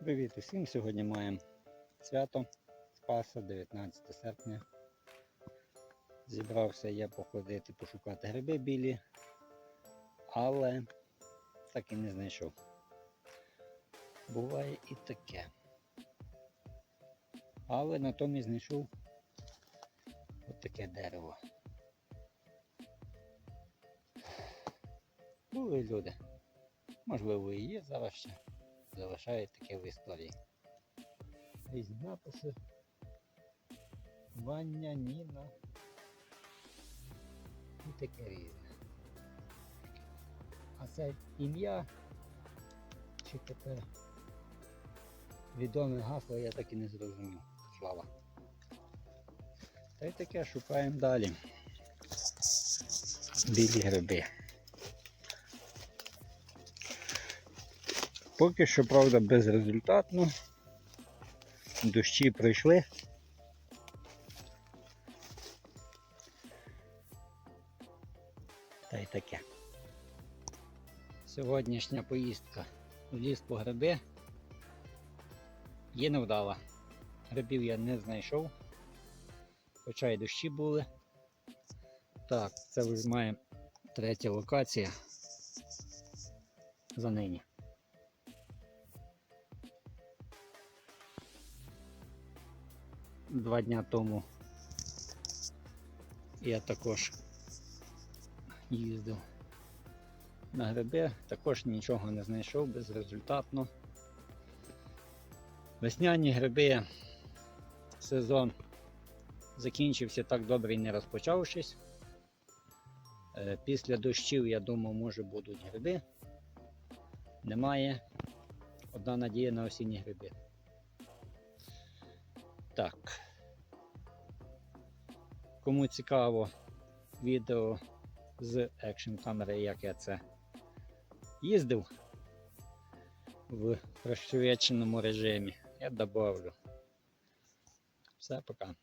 Привіт усім! Сьогодні маємо свято Спаса 19 серпня. Зібрався я походити, пошукати гриби білі, але так і не знайшов. Буває і таке. Але натомість знайшов отаке дерево. Були люди. Можливо і є зараз ще залишає таке в історії. Різні написи. Ваня, Ніна. І таке різне. А це ім'я чи тепер відоме гасло я так і не зрозумів. Слава. Та й таке шукаємо далі. Білі гриби. Поки що, правда, безрезультатно. Дощі пройшли. Та й таке. Сьогоднішня поїздка в ліс по гриби є невдала. Грибів я не знайшов, хоча й дощі були. Так, це вже має третя локація за нині. Два дня тому я також їздив на гриби, також нічого не знайшов безрезультатно. Весняні гриби сезон закінчився так добре і не розпочавшись. Е, Після дощів, я думав, може будуть гриби. Немає. Одна надія на осінні гриби. Так. Кому цікаво відео з екшн камери, як я це їздив в пришвидшеному режимі, я добавлю. Все, пока.